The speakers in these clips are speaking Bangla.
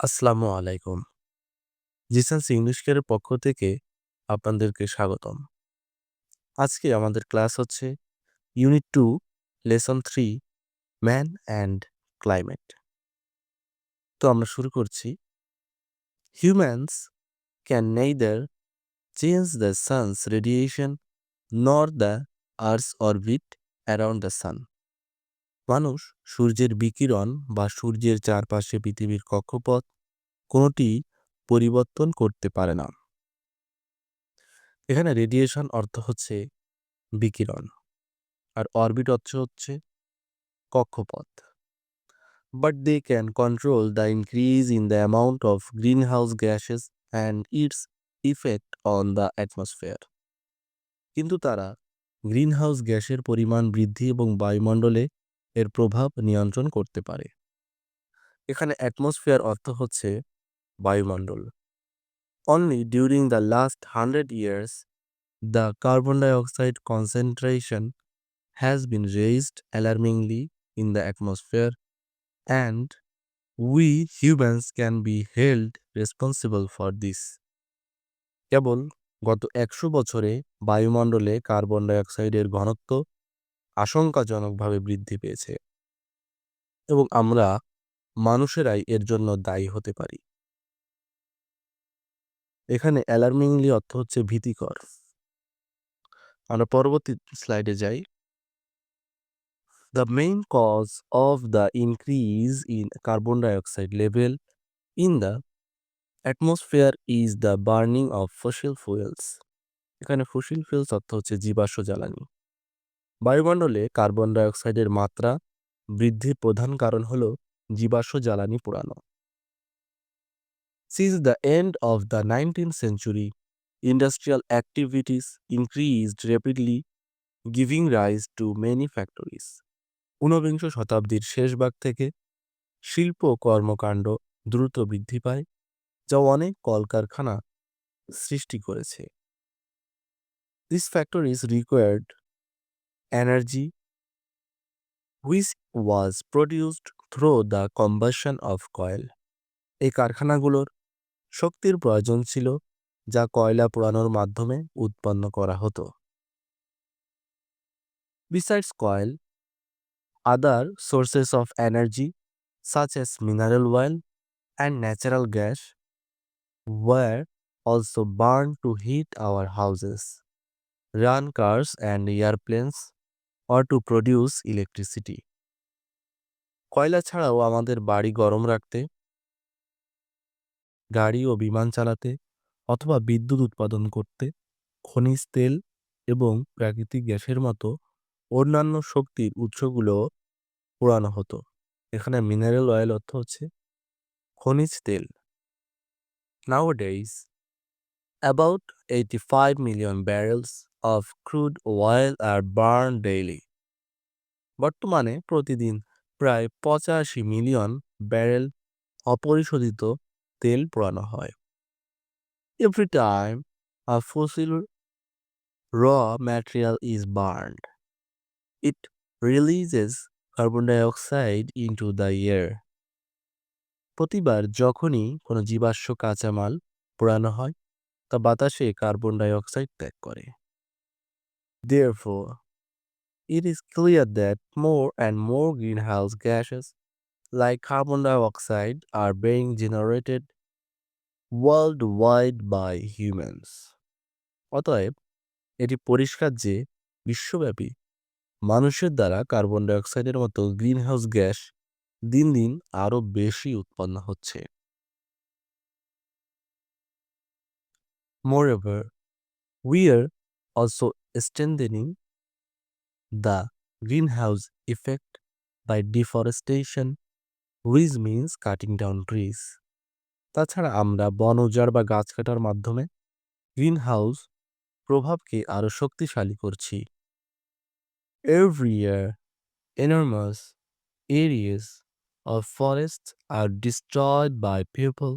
আসসালামু আলাইকুম। জিসান্স ইংলিশ কেয়ারের পক্ষ থেকে আপনাদেরকে স্বাগতম। আজকে আমাদের ক্লাস হচ্ছে unit two, lesson three, man and climate. তো আমরা শুরু করছি। Humans can neither change the sun's radiation, nor the earth's orbit around the sun. মানুষ সূর্যের বিকিরণ বা সূর্যের চারপাশে পৃথিবীর কক্ষপথ কোনোটি পরিবর্তন করতে পারে না। এখানে রেডিয়েশন অর্থ হচ্ছে বিকিরণ আর অরবিট অর্থ হচ্ছে কক্ষপথ। But they can control the increase in the amount of green house gases and its effect on the atmosphere কিন্তু তারা গ্রিন হাউস গ্যাসের পরিমাণ বৃদ্ধি এবং বায়ুমণ্ডলে এর প্রভাব নিয়ন্ত্রণ করতে পারে। এখানে অ্যাটমসফিয়ার অর্থ হচ্ছে বায়ুমণ্ডল। Only during the last hundred years the carbon dioxide concentration has been raised alarmingly in the atmosphere and we humans can be held responsible for this কেবল গত একশো বছরে বায়ুমণ্ডলে কার্বন ডাইঅক্সাইডের ঘনত্ব আশঙ্কাজনকভাবে বৃদ্ধি পেয়েছে এবং আমরা মানুষেরাই এর জন্য দায়ী হতে পারি। এখানে অ্যালার্মিংলি অর্থ হচ্ছে ভীতিকর। আমরা পরবর্তী স্লাইডে যাই। The main cause of the increase in carbon dioxide level in the atmosphere is the burning of fossil fuels এখানে ফসিল ফুয়েলস অর্থ হচ্ছে জীবাশ্ম জ্বালানি। বায়ুমণ্ডলে কার্বন ডাইঅক্সাইডের মাত্রা বৃদ্ধির প্রধান কারণ হল জীবাশ্ম জ্বালানি পোড়ানো Since the end of the 19th century, industrial activities increased rapidly, giving rise to many factories. ঊনবিংশ শতাব্দীর শেষ ভাগ থেকে শিল্প কর্মকাণ্ড দ্রুত বৃদ্ধি পায় যা অনেক কলকারখানা সৃষ্টি করেছে this factories required energy which was produced through the combustion of coal এই কারখানাগুলোর শক্তির প্রয়োজন ছিল, যা কয়লা পোড়ানোর মাধ্যমে উৎপন্ন করা হতো। Besides coal other sources of energy such as mineral oil and natural gas were also burn to heat our houses run cars and airplanes or to produce electricity কয়লা ছাড়াও আমাদের বাড়ি গরম রাখতে, গাড়ি ও বিমান চালাতে, অথবা বিদ্যুৎ উৎপাদন করতে, খনিজ তেল এবং প্রাকৃতিক গ্যাসের মতো অন্যান্য শক্তির উৎসগুলো পোড়ানো হতো। এখানে মিনারেল অয়েল অর্থ হচ্ছে খনিজ তেল। About eighty five million barrels of crude oil are burn daily বর্তমানে প্রতিদিন প্রায় পঁচাশি মিলিয়ন ব্যারেল অপরিশোধিত তেল পোড়ানো হয়। Every time a fossil raw material is burned it releases carbon dioxide into the air প্রতিবার যখনই কোনো জীবাশ্ম কাঁচামাল পোড়ানো হয়, তা বাতাসে কার্বন ডাইঅক্সাইড ত্যাগ করে। Therefore, it is clear that more and more greenhouse gases like carbon dioxide are being generated worldwide by humans. অতএব এটি পরিষ্কার যে বিশ্বব্যাপী মানুষের দ্বারা কার্বন ডাইঅক্সাইডের মতো গ্রিনহাউস গ্যাস দিন দিন আরও বেশি উৎপন্ন হচ্ছে Moreover, we are also strengthening the greenhouse effect by deforestation, which means cutting down trees. তাছাড়া আমরা বন উজাড় বা গাছ কাটার মাধ্যমে গ্রিনহাউস প্রভাবকে আরও শক্তিশালী করছি Every year, enormous areas of forests are destroyed by people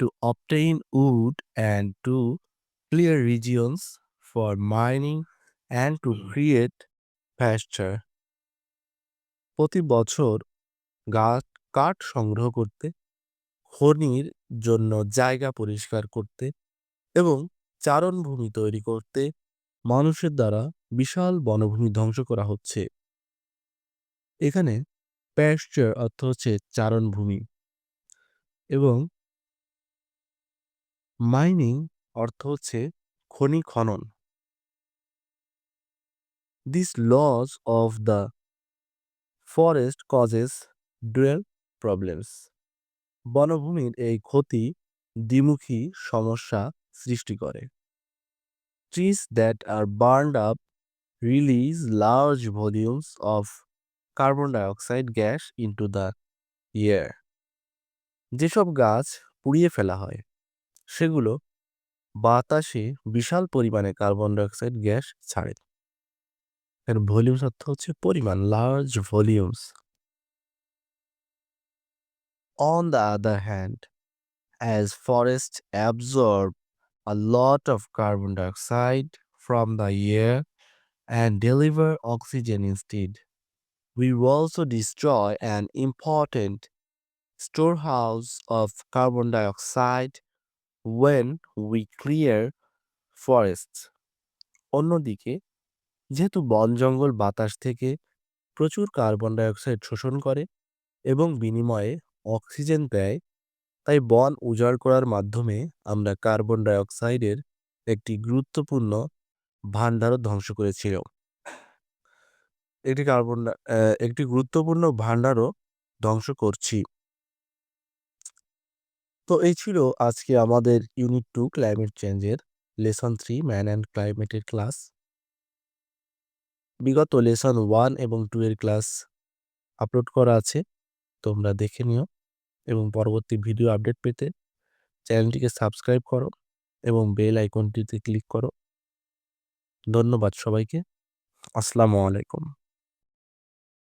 to obtain wood and to clear regions for mining and to create pasture. প্রতি বছর গাছ কাঠ সংগ্রহ করতে খনির জন্য জায়গা পরিষ্কার করতে এবং চারণভূমি তৈরি করতে মানুষের দ্বারা বিশাল বনভূমি ধ্বংস করা হচ্ছে। এখানে প্যাস্টার অর্থ হচ্ছে চারণভূমি এবং মাইনিং অর্থ হচ্ছে খনি খনন। This loss of the forest causes dual problems বনভূমির এই ক্ষতি দ্বিমুখী সমস্যা সৃষ্টি করে। Trees that are burned up release large volumes of carbon dioxide gas into the air যেসব গাছ পুড়িয়ে ফেলা হয়, সেগুলো বাতাসে বিশাল পরিমাণে কার্বন ডাইঅক্সাইড গ্যাস ছাড়ে। এর ভলিউমস অর্থ হচ্ছে পরিমাণ large volumes On the other hand, as forests absorb a lot of carbon dioxide from the air and deliver oxygen instead, we also destroy an important storehouse of carbon dioxide when we clear forests. অন্যদিকে যেহেতু বন জঙ্গল বাতাস থেকে প্রচুর কার্বন ডাইঅক্সাইড শোষণ করে এবং বিনিময়ে অক্সিজেন দেয়, তাই বন উজাড় করার মাধ্যমে আমরা কার্বন ডাইঅক্সাইডের একটি গুরুত্বপূর্ণ ভাণ্ডারও ধ্বংস করেছিল। একটি কার্বন একটি গুরুত্বপূর্ণ ভাণ্ডারও ধ্বংস করছি। তো এই ছিল আজকে আমাদের ইউনিট টু ক্লাইমেট চেঞ্জের লেসন থ্রি ম্যান অ্যান্ড ক্লাইমেটের ক্লাস। বিগত লেসন ওয়ান এবং টু এর ক্লাস আপলোড করা আছে, তোমরা দেখে নিও এবং পরবর্তী ভিডিও আপডেট পেতে চ্যানেলটিকে সাবস্ক্রাইব করো এবং বেল আইকনটিতে ক্লিক করো। ধন্যবাদ সবাইকে। আসসালামু আলাইকুম।